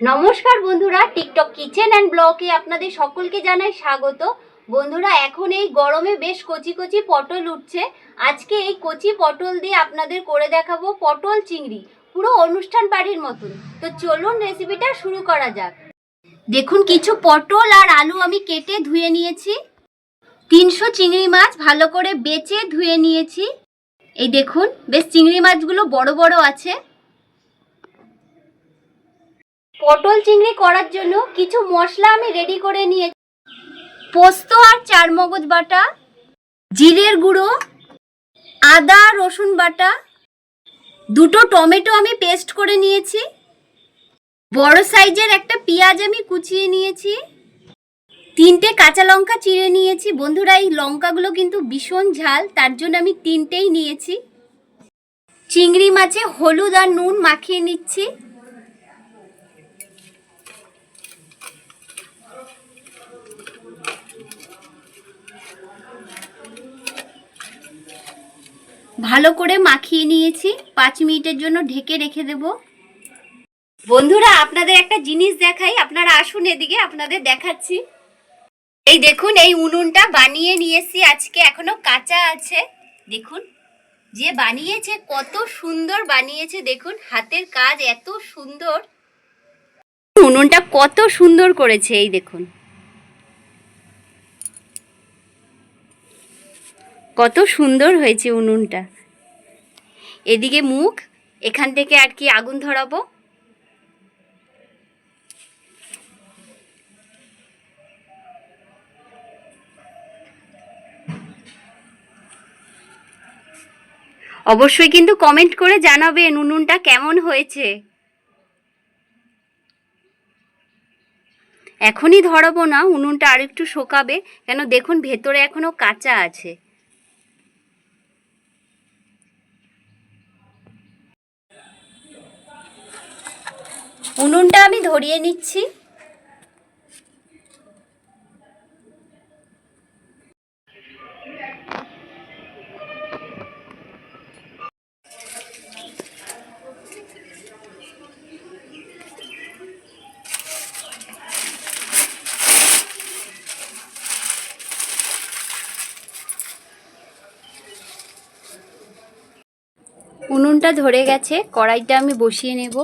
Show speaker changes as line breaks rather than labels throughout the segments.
নমস্কার বন্ধুরা TikTok kitchen and ব্লগে আপনাদের সকলকে জানাই স্বাগত। বন্ধুরা, এখন এই গরমে বেশ কচি কচি পটল উঠছে। আজকে এই কচি পটল দিয়ে আপনাদের করে দেখাবো পটল চিংড়ি, পুরো অনুষ্ঠান বাড়ির মতন। তো চলুন রেসিপিটা শুরু করা যাক। দেখুন, কিছু পটল আর আলু আমি কেটে ধুয়ে নিয়েছি। তিনশো চিংড়ি মাছ ভালো করে বেচে ধুয়ে নিয়েছি। এই দেখুন, বেশ চিংড়ি মাছগুলো বড় বড় আছে। পটল চিংড়ি করার জন্য কিছু মশলা আমি রেডি করে নিয়েছি। পোস্ত আর চার মগজ বাটা, জিরের গুঁড়ো, আদা, রসুন বাটা, দুটো টমেটো আমি পেস্ট করে নিয়েছি। বড় সাইজের একটা পেঁয়াজ আমি কুচিয়ে নিয়েছি। তিনটে কাঁচা লঙ্কা চিড়ে নিয়েছি। বন্ধুরা, এই লঙ্কাগুলো কিন্তু ভীষণ ঝাল, তার জন্য আমি তিনটেই নিয়েছি। চিংড়ি মাছে হলুদ আর নুন মাখিয়ে নিচ্ছি। ভালো করে মাখিয়ে নিয়েছি। পাঁচ মিনিটের জন্য ঢেকে রেখে দেব। বন্ধুরা, আপনাদের একটা জিনিস দেখাই। আপনারা আসুন এদিকে, আপনাদের দেখাচ্ছি। এই দেখুন, এই উনুনটা বানিয়ে নিয়েছি। আজকে এখনও কাঁচা আছে। দেখুন, যে বানিয়েছে, কত সুন্দর বানিয়েছে। দেখুন, হাতের কাজ এত সুন্দর। উনুনটা কত সুন্দর করেছে, এই দেখুন। কত সুন্দর হয়েছে উনুনটা। এদিকে মুখ, এখান থেকে আর কি আগুন ধরাবো? অবশ্যই কিন্তু কমেন্ট করে জানাবেন উনুনটা কেমন হয়েছে। এখনই ধরাবো না, উনুনটা আরেকটু শোকাবে, কেন দেখুন ভেতরে এখনও কাঁচা আছে। উনুনটা আমি ধরিয়ে নিচ্ছি। উনুনটা ধরে গেছে কড়াইটা আমি বসিয়ে নেব।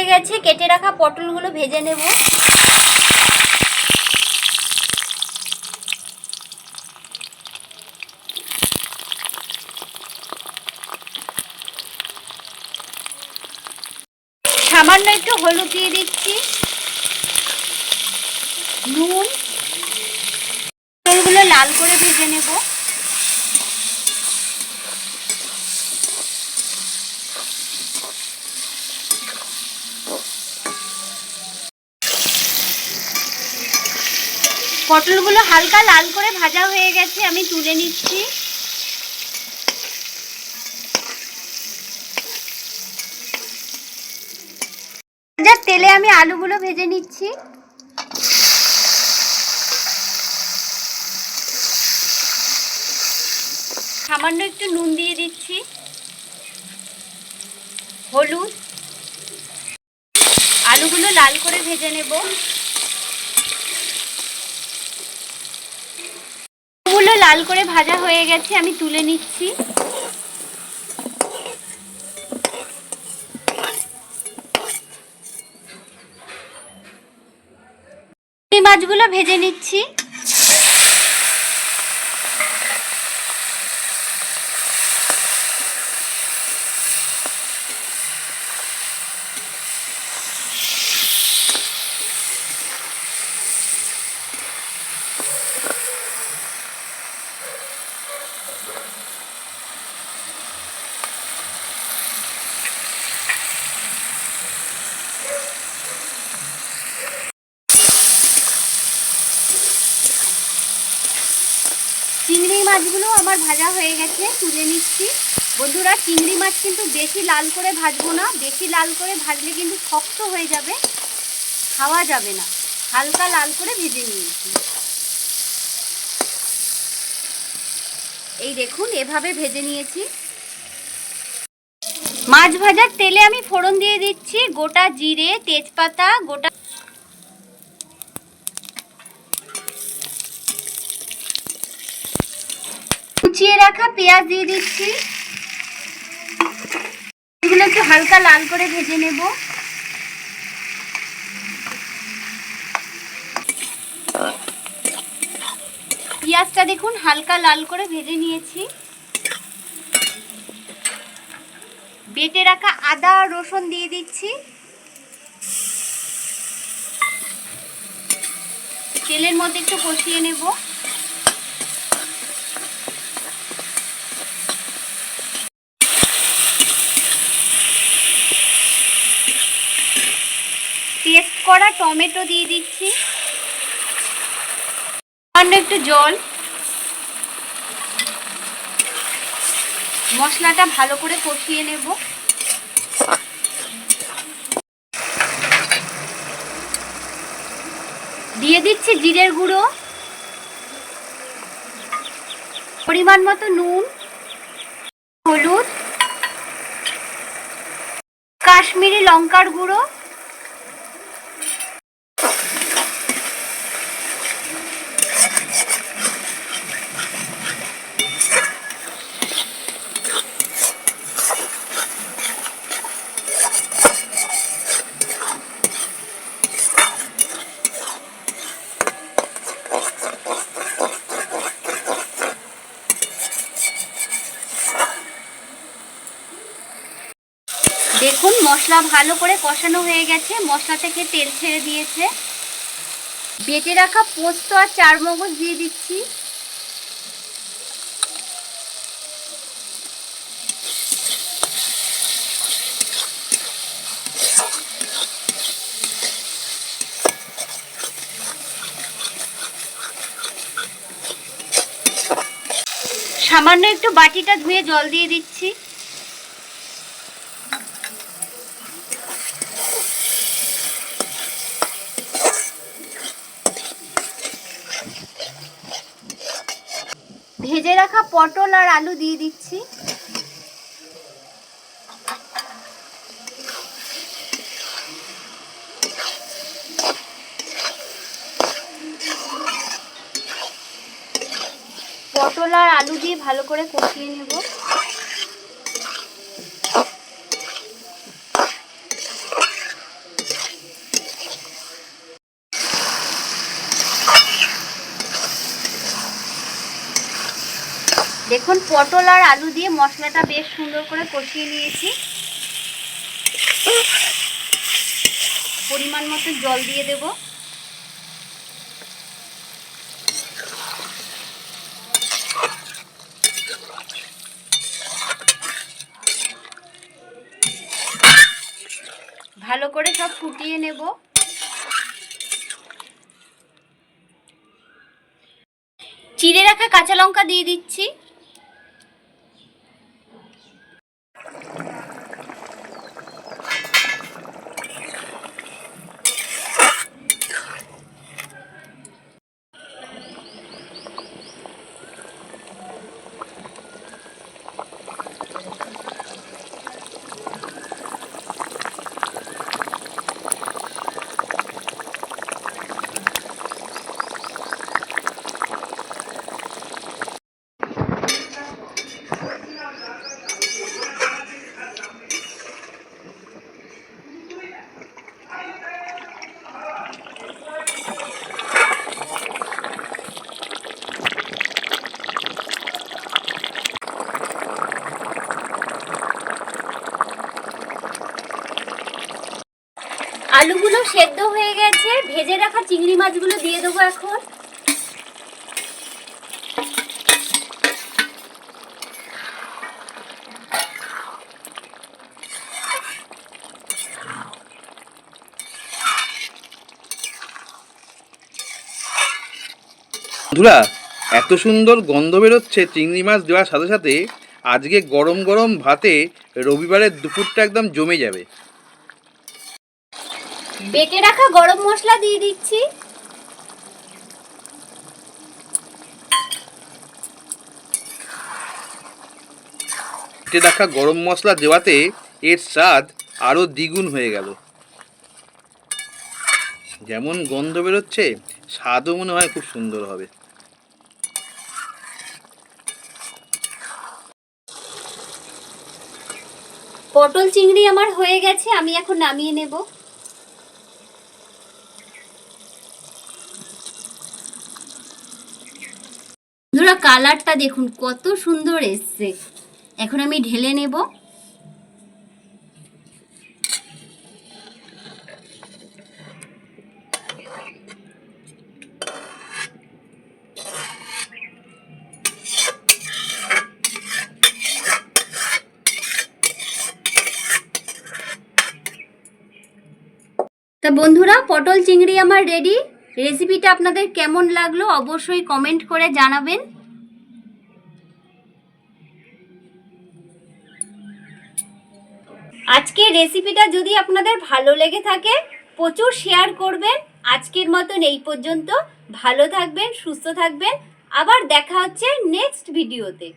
হয়ে গেছে, কেটে রাখা পটলগুলো ভেজে নেব। সামান্য একটু হলুদ দিয়ে দিচ্ছি। নুন। পটলগুলো লাল করে ভেজে নেব। পটলগুলো হালকা লাল করে ভাজা হয়ে গেছে, আমি তুলে নিচ্ছি। ভাজার তেলে আমি আলুগুলো ভেজে নিচ্ছি। সামান্য একটু নুন দিয়ে দিচ্ছি। হলুদ। আলুগুলো লাল করে ভেজে নেব আলুগুলো লাল করে ভাজা হয়ে গেছে আমি তুলে নিচ্ছি। মাছগুলো ভেজে নিচ্ছি চিংড়ি মাছগুলো আমার ভাজা হয়ে গেছে, তুলে নিচ্ছি। বন্ধুরা, চিংড়ি মাছ কিন্তু বেশি লাল করে ভাজবো না। বেশি লাল করে ভাজলে কিন্তু শক্ত হয়ে যাবে, খাওয়া যাবে না। হালকা লাল করে ভেজে নিয়েছি। এই দেখুন, এভাবে ভেজে নিয়েছি। মাছ ভাজার তেলে আমি ফোড়ন দিয়ে দিচ্ছি, গোটা জিরে, তেজপাতা, গোটা কুচিয়ে রাখা পেঁয়াজ দিয়ে দিচ্ছি। এগুলো একটু হালকা লাল করে ভেজে নেব। পেঁয়াজটা দেখুন হালকা লাল করে ভেজে নিয়েছি। বেটে রাখা আদা রসুন দিয়ে দিচ্ছি। তেলের মধ্যে একটু কষিয়ে নেব পেস্ট করা টমেটো দিয়ে দিচ্ছি। সামান্য একটু জল। মশলাটা ভালো করে কষিয়ে নেব। দিয়ে দিচ্ছি জিরের গুঁড়ো। পরিমাণ মতো নুন, হলুদ, কাশ্মীরি লঙ্কার গুঁড়ো দেখুন মশলা ভালো করে কষানো হয়ে গেছে। মশলা থেকে তেল ছেড়ে দিয়েছে। বেটে রাখা পোস্ত আর চার মগজ দিয়ে দিচ্ছি। সামান্য একটু বাটিটা ধুয়ে জল দিয়ে দিচ্ছি। ভেজে রাখা পটল আর আলু দিয়ে দিচ্ছি। পটল আর আলু দিয়ে ভালো করে কষিয়ে নেব। দেখুন, পটল আর আলু দিয়ে মশলাটা বেশ সুন্দর করে কষিয়ে নিয়েছি। পরিমাণ মতো জল দিয়ে দেব। ভালো করে সব ফুটিয়ে নেব। চিড়ে রাখা কাঁচা লঙ্কা দিয়ে দিচ্ছি। আলুগুলো সেদ্ধ হয়ে গেছে। ভেজে রাখা চিংড়ি মাছগুলো দিয়ে দেবো এখন।
বন্ধুরা, এত সুন্দর গন্ধ বেরোচ্ছে চিংড়ি মাছ দেওয়ার সাথে সাথে আজকে গরম গরম ভাতে রবিবারের দুপুরটা একদম জমে যাবে।
বেটে রাখা গরম মশলা দিয়ে দিচ্ছি।
বেটে রাখা গরম মশলা দেওয়াতে এর স্বাদ আরও দ্বিগুণ হয়ে গেল। যেমন গন্ধ বেরোচ্ছে স্বাদও মনে হয় খুব সুন্দর হবে।
পটল চিংড়ি আমার হয়ে গেছে আমি এখন নামিয়ে নেব। বন্ধুরা কালারটা দেখুন, কত সুন্দর এসছে। এখন আমি ঢেলে নেব। তা বন্ধুরা, পটল চিংড়ি আমার রেডি। রেসিপিটা আপনাদের কেমন লাগল অবশ্যই কমেন্ট করে জানাবেন। আজকের রেসিপিটা যদি আপনাদের ভালো লেগে থাকে, প্রচুর শেয়ার করবেন। আজকের মতন এই পর্যন্ত। ভালো থাকবেন, সুস্থ থাকবেন। আবার দেখা হচ্ছে নেক্সট ভিডিওতে